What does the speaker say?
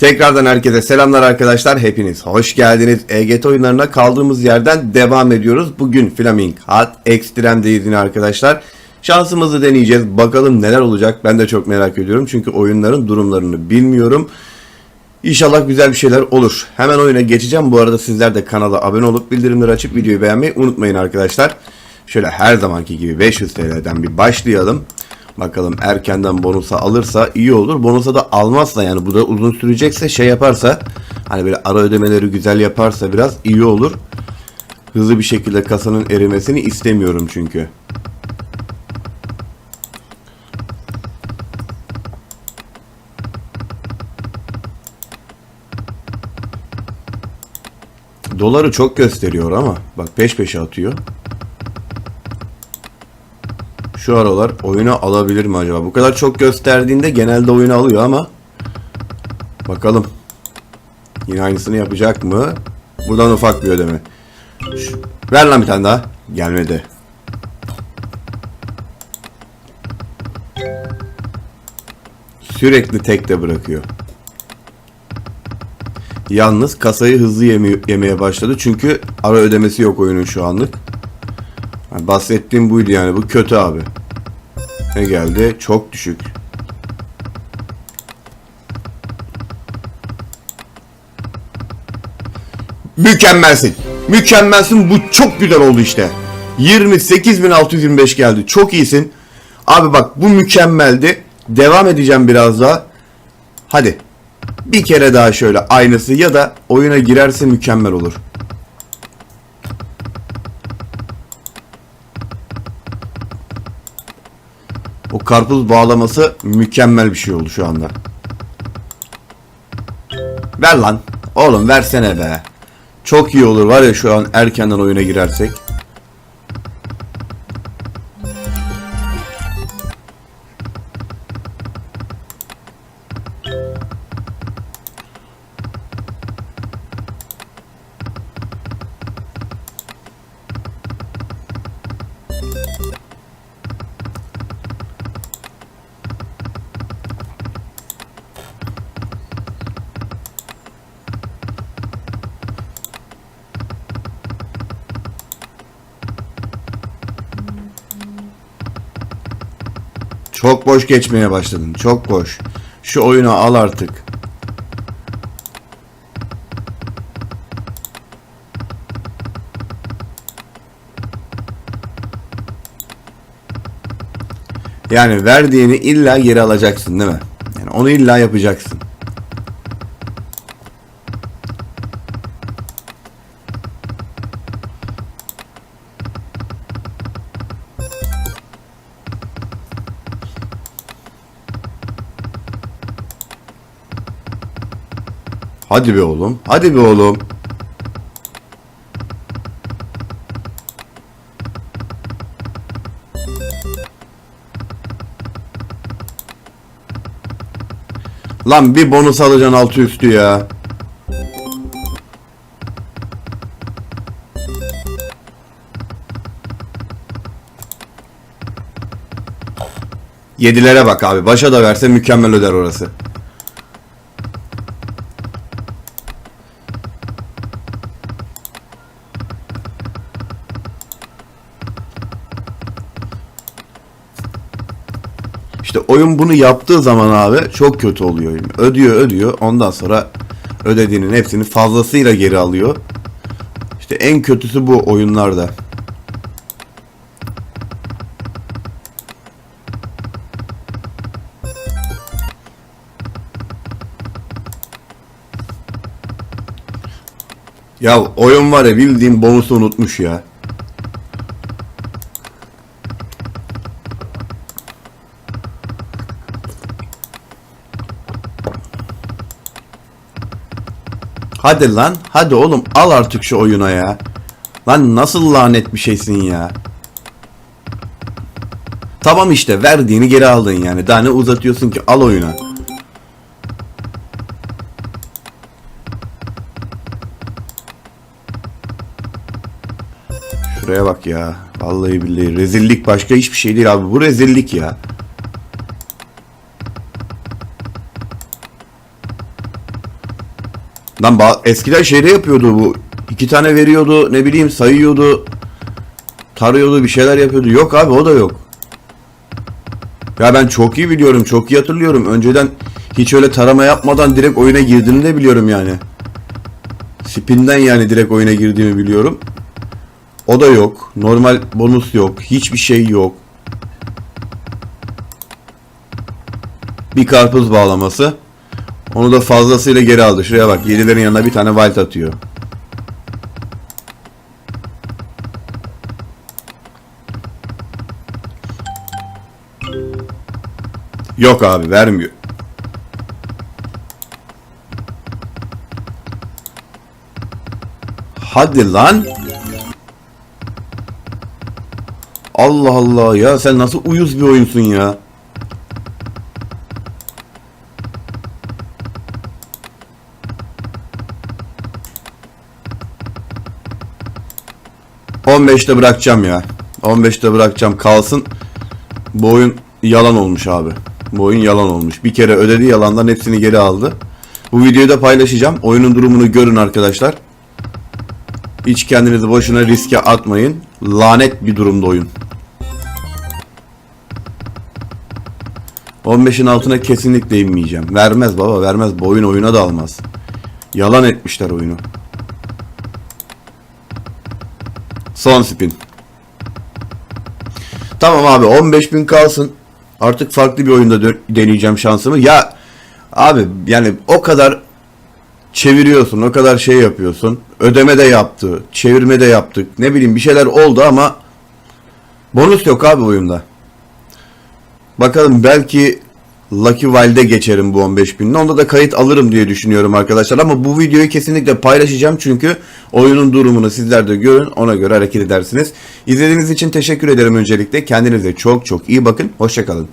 Tekrardan herkese selamlar arkadaşlar. Hepiniz hoş geldiniz. EGT oyunlarına kaldığımız yerden devam ediyoruz. Bugün Flaming Hot Extreme'deyiz yine arkadaşlar. Şansımızı deneyeceğiz. Bakalım neler olacak. Ben de çok merak ediyorum. Çünkü oyunların durumlarını bilmiyorum. İnşallah güzel bir şeyler olur. Hemen oyuna geçeceğim. Bu arada sizler de kanala abone olup bildirimleri açıp videoyu beğenmeyi unutmayın arkadaşlar. Şöyle her zamanki gibi 500 TL'den bir başlayalım. Bakalım erkenden bonusa alırsa iyi olur. Bonusa da almazsa yani bu da uzun sürecekse şey yaparsa hani böyle ara ödemeleri güzel yaparsa biraz iyi olur. Hızlı bir şekilde kasanın erimesini istemiyorum çünkü. Doları çok gösteriyor ama bak peş peşe atıyor. Şu aralar oyuna alabilir mi acaba? Bu kadar çok gösterdiğinde genelde oyunu alıyor ama bakalım. Yine aynısını yapacak mı? Buradan ufak bir ödeme. Şu- ver lan bir tane daha. Gelmedi. Sürekli tek de bırakıyor. Yalnız kasayı hızlı yeme- yemeye başladı. Çünkü ara ödemesi yok oyunun şu anlık. Yani bahsettiğim buydu yani. Bu kötü abi. Ne geldi? Çok düşük. Mükemmelsin. Mükemmelsin. Bu çok güzel oldu işte. 28.625 geldi. Çok iyisin. Abi bak bu mükemmeldi. Devam edeceğim biraz daha. Hadi. Bir kere daha şöyle aynısı ya da oyuna girerse mükemmel olur. Karpuz bağlaması mükemmel bir şey oldu şu anda. Ver lan. Oğlum versene be. Çok iyi olur var ya şu an erkenden oyuna girersek. Çok boş geçmeye başladın. Çok boş. Şu oyunu al artık. Yani verdiğini illa geri alacaksın değil mi? Yani onu illa yapacaksın. Hadi be oğlum. Hadi be oğlum. Lan bir bonus alacaksın altı üstü ya. Yedilere bak abi. Başa da verse mükemmel öder orası. İşte oyun bunu yaptığı zaman abi çok kötü oluyor oyun. Ödüyor ödüyor ondan sonra ödediğinin hepsini fazlasıyla geri alıyor. İşte en kötüsü bu oyunlarda. Ya oyun var ya bildiğin bonusu unutmuş ya. Hadi lan. Hadi oğlum al artık şu oyuna ya. Lan nasıl lanet bir şeysin ya. Tamam işte verdiğini geri aldın yani. Daha ne uzatıyorsun ki al oyuna. Şuraya bak ya. Vallahi billahi rezillik başka hiçbir şey değil abi. Bu rezillik ya. Lan eskiden şeyde yapıyordu bu. İki tane veriyordu ne bileyim sayıyordu. Tarıyordu bir şeyler yapıyordu. Yok abi o da yok. Ya ben çok iyi biliyorum. Çok iyi hatırlıyorum. Önceden hiç öyle tarama yapmadan direkt oyuna girdiğini de biliyorum yani. Spin'den yani direkt oyuna girdiğimi biliyorum. O da yok. Normal bonus yok. Hiçbir şey yok. Bir karpuz bağlaması. Onu da fazlasıyla geri aldı. Şuraya bak. 7'lerin yanına bir tane wild atıyor. Yok abi vermiyor. Hadi lan. Allah Allah ya sen nasıl uyuz bir oyunsun ya. ...15'te bırakacağım ya. 15'te bırakacağım kalsın. Bu oyun yalan olmuş abi. Bu oyun yalan olmuş. Bir kere ödedi yalandan hepsini geri aldı. Bu videoyu da paylaşacağım. Oyunun durumunu görün arkadaşlar. Hiç kendinizi boşuna riske atmayın. Lanet bir durumda oyun. 15'in altına kesinlikle inmeyeceğim. Vermez baba vermez. Bu oyun oyuna da almaz. Yalan etmişler oyunu. Son spin. Tamam abi 15.000 kalsın. Artık farklı bir oyunda deneyeceğim şansımı. Ya abi yani o kadar çeviriyorsun, o kadar şey yapıyorsun. Ödeme de yaptı, çevirme de yaptık. Ne bileyim bir şeyler oldu ama bonus yok abi oyunda. Bakalım belki Lucky Wild'e geçerim bu 15 binle. Onda da kayıt alırım diye düşünüyorum arkadaşlar. Ama bu videoyu kesinlikle paylaşacağım çünkü oyunun durumunu sizler de görün. Ona göre hareket edersiniz. İzlediğiniz için teşekkür ederim öncelikle. Kendinize çok çok iyi bakın. Hoşçakalın.